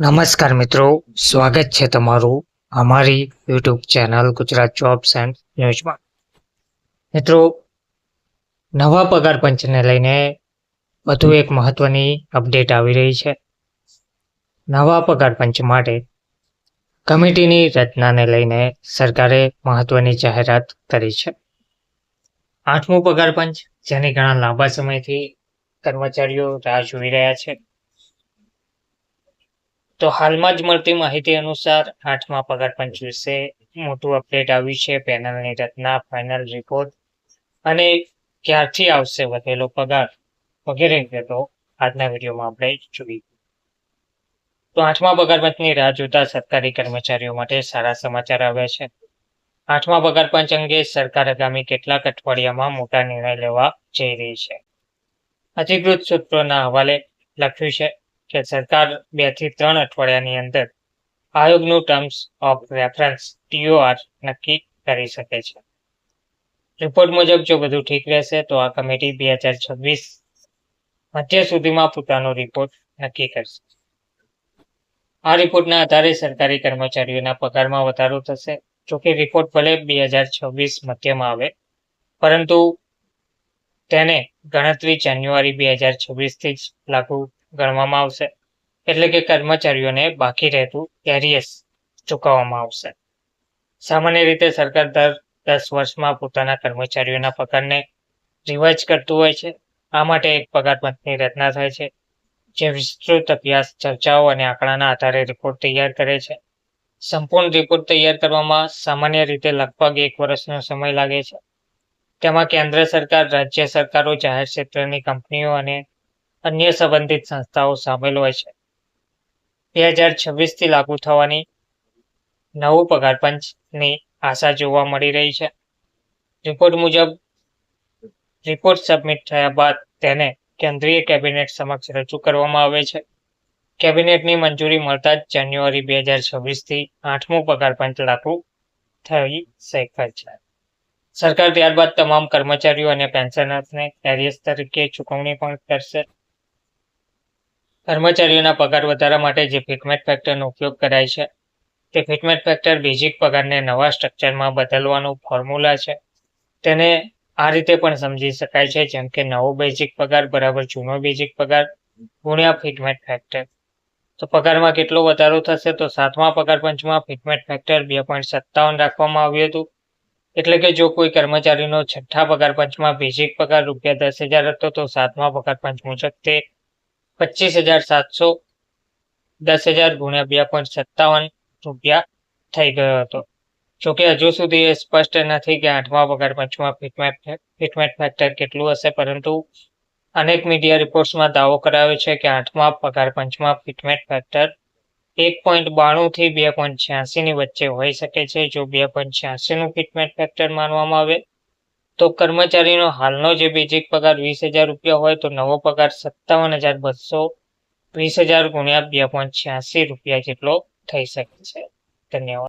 નમસ્કાર મિત્રો, સ્વાગત છે તમારું અમારી YouTube channel Gujarat jobs and ન્યૂઝમાં. મિત્રો, નવા પગાર પંચને લઈને વધુ એક મહત્વની અપડેટ આવી રહી છે. નવા પગાર પંચ માટે કમિટીની રચનાને લઈને સરકારે મહત્વની જાહેરાત કરી છે. આઠમું પગાર પંચ, જેની ઘણા લાંબા સમયથી કર્મચારીઓ રાહ જોઈ રહ્યા છે. તો હાલમાં જ મળતી માહિતી અનુસાર આઠમા પગાર પંચ વિશે મોટું અપડેટ આવ્યું છે, પેનલની રચના ફાઇનલ રિપોર્ટ અને ક્યારથી આવશે વધેલો પગાર વગેરે વિગતો આજના વિડીયોમાં આપણે જોઈ તો આઠમા પગાર પંચની રાહ જોતા સરકારી કર્મચારીઓ માટે સારા સમાચાર આવ્યા છે. આઠમા પગાર પંચ અંગે સરકાર આગામી કેટલાક અઠવાડિયામાં મોટા નિર્ણય લેવા જઈ રહી છે. અધિકૃત સૂત્રોના હવાલે લખ્યું છે કે સરકાર બેથી ત્રણ અઠવાડિયાની અંદર આયોગનું ટર્મ્સ ઓફ રેફરન્સ ટીઓઆર નક્કી કરી શકે છે. રિપોર્ટ મુજબ જો બધું ઠીક રહેશે, તો આ કમિટી બે હજાર છવ્વીસ મધ્ય સુધીમાં પોતાનો રિપોર્ટ નક્કી કરશે. આ રિપોર્ટના આધારે સરકારી કર્મચારીઓના પગારમાં વધારો થશે. જોકે રિપોર્ટ ભલે બે હજાર છવ્વીસ મધ્યમાં આવે, પરંતુ તેને ગણતરી જાન્યુઆરી બે હજાર છવ્વીસથી જ લાગુ ગણવામાં આવશે. એટલે કે કર્મચારીઓને બાકી રહેતું એરિયસ ચૂકવવામાં આવશે. સામાન્ય રીતે સરકાર દર દસ વર્ષમાં પોતાના કર્મચારીઓના પગારને રિવાઇઝ કરતું હોય છે. આ માટે એક પગાર રચના થાય છે, જે વિસ્તૃત અભ્યાસ, ચર્ચાઓ અને આંકડાના આધારે રિપોર્ટ તૈયાર કરે છે. સંપૂર્ણ રિપોર્ટ તૈયાર કરવામાં સામાન્ય રીતે લગભગ એક વર્ષનો સમય લાગે છે. તેમાં કેન્દ્ર સરકાર, રાજ્ય સરકારો, જાહેર ક્ષેત્રની કંપનીઓ અને અન્ય સંબંધિત સંસ્થાઓ સામેલ હોય છે. બે હજાર છવ્વીસથી લાગુ થવાની નવું પગાર પંચની આશા જોવા મળી રહી છે. રિપોર્ટ મુજબ, રિપોર્ટ સબમિટ થયા બાદ તેને કેન્દ્રીય કેબિનેટ સમક્ષ રજૂ કરવામાં આવે છે. કેબિનેટની મંજૂરી મળતા જ જાન્યુઆરી બે હજાર છવ્વીસથી આઠમું પગાર પંચ લાગુ થઈ શકે છે. સરકાર ત્યારબાદ તમામ કર્મચારીઓ અને પેન્શનર્સને એરિયસ તરીકે ચૂકવણી પણ કરશે. કર્મચારીઓના પગાર વધારા માટે જે ફિટમેટ ફેક્ટરનો ઉપયોગ કરાય છે, તે ફિટમેટ ફેક્ટર બેઝિક પગારને નવા સ્ટ્રક્ચરમાં બદલવાનું ફોર્મ્યુલા છે. તેને આ રીતે પણ સમજી શકાય છે, જેમ કે નવો બેઝિક પગાર બરાબર જૂનો બેઝિક પગાર ગુણ્યા ફિટમેટ ફેક્ટર. તો પગારમાં કેટલો વધારો થશે? તો સાતમા પગાર પંચમાં ફિટમેટ ફેક્ટર બે પોઈન્ટ સત્તાવન રાખવામાં આવ્યું હતું. એટલે કે જો કોઈ કર્મચારીનો છઠ્ઠા પગાર પંચમાં બેઝિક પગાર રૂપિયા દસ હજાર હતો, તો સાતમા પગાર પંચ મુજબ તે પચીસ હજાર સાતસો દસ હજાર ગુણ્યા બે પોઈન્ટ સત્તાવન રૂપિયા થઈ ગયો હતો. જોકે હજુ સુધી એ સ્પષ્ટ નથી કે આઠમા પગાર, પંચમાં ફિટમેટ ફિટમેટ ફેક્ટર કેટલું હશે, પરંતુ અનેક મીડિયા રિપોર્ટ્સમાં દાવો કરાયો છે કે આઠમા પગાર, પંચમાં ફિટમેટ ફેક્ટર એક પોઈન્ટ બાણુંથી બે પોઈન્ટ છ્યાસીની વચ્ચે હોઈ શકે છે. જો બે પોઈન્ટ છ્યાસીનું ફિટમેટ ફેક્ટર માનવામાં આવે તો કર્મચારીનો હાલનો જે બેઝિક પગાર વીસ હજાર રૂપિયા હોય તો નવો પગાર સત્તાવન હજાર બસો વીસ હજાર ગુણ્યા બે પોઈન્ટ છ્યાસી રૂપિયા જેટલો થઈ શકે છે. ધન્યવાદ.